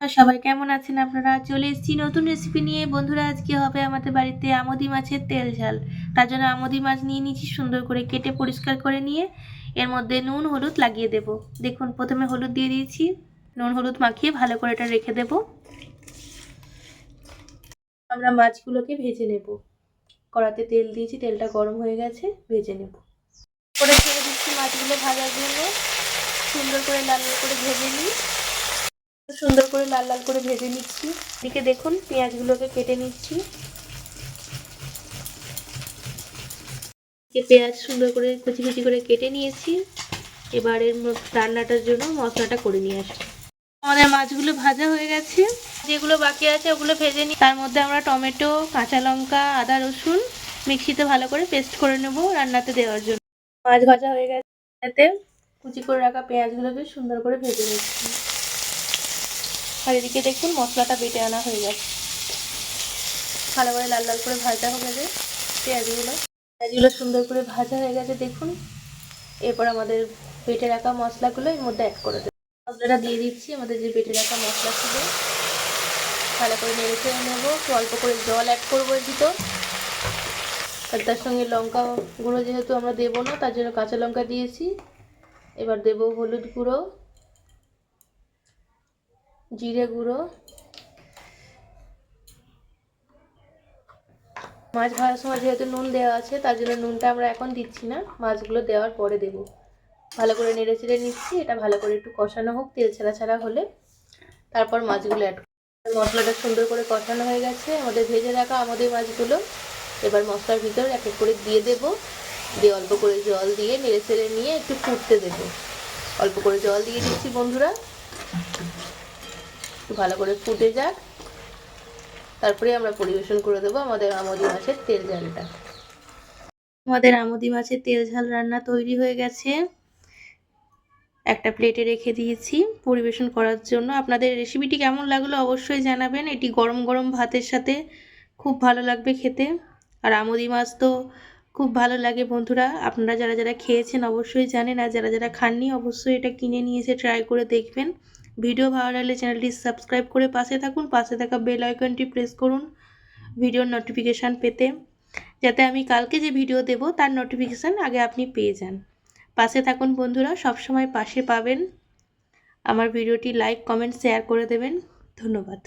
আর সবাই কেমন আছেন আপনারা? চলে এসেছি নতুন রেসিপি নিয়ে। বন্ধুরা, আজকে হবে আমাদের বাড়িতে আমদি মাছের তেল ঝাল। তার জন্য আমদি মাছ নিয়ে নিয়েছি সুন্দর করে কেটে পরিষ্কার করে নিয়ে। এর মধ্যে নুন, হলুদ লাগিয়ে দেব। দেখুন, প্রথমে হলুদ দিয়ে দিয়েছি। নুন, হলুদ মাখিয়ে ভালো করে এটা রেখে দেব। আমরা মাছগুলোকে ভেজে নেব। কড়াতে তেল দিয়েছি, তেলটা গরম হয়ে গেছে, ভেজে নেব। করে ছেড়ে দিচ্ছি মাছগুলো ভাজার জন্য। সুন্দর করে লাল করে ভেজে নিই। সুন্দর করে লাল লাল করে ভেজে নিচ্ছি। এদিকে দেখুন, পেঁয়াজগুলোকে কেটে নিচ্ছি। পেঁয়াজ সুন্দর করে কুচি কুচি করে কেটে নিয়েছি। এবার এর মধ্যে রান্নাটার জন্য মশলাটা করে নিয়ে আসব আমাদের মাছগুলো ভাজা হয়ে গেছে। যেগুলো বাকি আছে ওগুলো ভেজে নিই তার মধ্যে আমরা টমেটো, কাঁচা লঙ্কা, আদা রসুন মিক্সিতে ভালো করে পেস্ট করে নেব রান্নাতে দেওয়ার জন্য। মাছ ভাজা হয়ে গেছে। কুচি করে রাখা পেঁয়াজগুলোকে সুন্দর করে ভেজে নিচ্ছি। এদিকে দেখুন মশলাটা বেটে আনা হয়ে গেছে। ভালো করে লাল লাল করে ভাজা হয়ে গেছে। পেঁয়াজগুলো পেঁয়াজগুলো সুন্দর করে ভাজা হয়ে গেছে দেখুন। এরপর আমাদের বেটে রাখা মশলাগুলো এর মধ্যে অ্যাড করে দেবো। মশলাটা দিয়ে দিচ্ছি, আমাদের যে বেটে রাখা মশলা ছিল, ভালো করে নেড়ে চেড়ে নেব। একটু অল্প করে জল অ্যাড করব এর ভিতর। আর তার সঙ্গে লঙ্কা গুঁড়ো যেহেতু আমরা দেবো না, তার জন্য কাঁচা লঙ্কা দিয়েছি। এবার দেবো হলুদ গুঁড়ো। জিরে গুঁড়ো। মাছ ভাজার সময় যেহেতু নুন দেওয়া আছে, তার জন্য নুনটা আমরা এখন দিচ্ছি না। মাছগুলো দেওয়ার পরে দেব। ভালো করে নেড়ে চেড়ে নিচ্ছি, এটা ভালো করে একটু কষানো হোক, তেল ছাড়া ছাড়া হলে। তারপর মাছগুলো অ্যাড মশলাটা সুন্দর করে কষানো হয়ে গেছে, আমাদের ভেজে রাখা আমাদের মাছগুলো। এবার মশলার ভিতর এক এক করে দিয়ে দেব। দিয়ে অল্প করে জল দিয়ে নেড়ে চেড়ে নিয়ে একটু ফুটতে দেবো। অল্প করে জল দিয়ে দিচ্ছি বন্ধুরা। একটু ভালো করে ফুটে যাক। তারপরে আমরা পরিবেশন করে দেবো আমাদের আমদি মাছের তেল ঝালটা। আমাদের আমদি মাছের তেল ঝাল রান্না তৈরি হয়ে গেছে। একটা প্লেটে রেখে দিয়েছি পরিবেশন করার জন্য। আপনাদের রেসিপিটি কেমন লাগল অবশ্যই জানাবেন। এটি গরম গরম ভাতের সাথে খুব ভালো লাগবে খেতে। আর আমদি মাছ তো খুব ভালো লাগে বন্ধুরা। আপনারা যারা যারা খেয়েছেন অবশ্যই জানেন। আর যারা যারা খাননি অবশ্যই এটা কিনে নিয়ে এসে ট্রাই করে দেখবেন। ভিডিও ভালো লাগলে চ্যানেলটি সাবস্ক্রাইব করে পাশে থাকুন, পাশে থাকা বেল আইকনটি প্রেস করুন ভিডিওর নোটিফিকেশান পেতে, যাতে আমি কালকে যে ভিডিও দেব তার নোটিফিকেশান আগে আপনি পেয়ে যান। পাশে থাকুন বন্ধুরা, সবসময় পাশে পাবেন। আমার ভিডিওটি লাইক কমেন্ট শেয়ার করে দেবেন। ধন্যবাদ।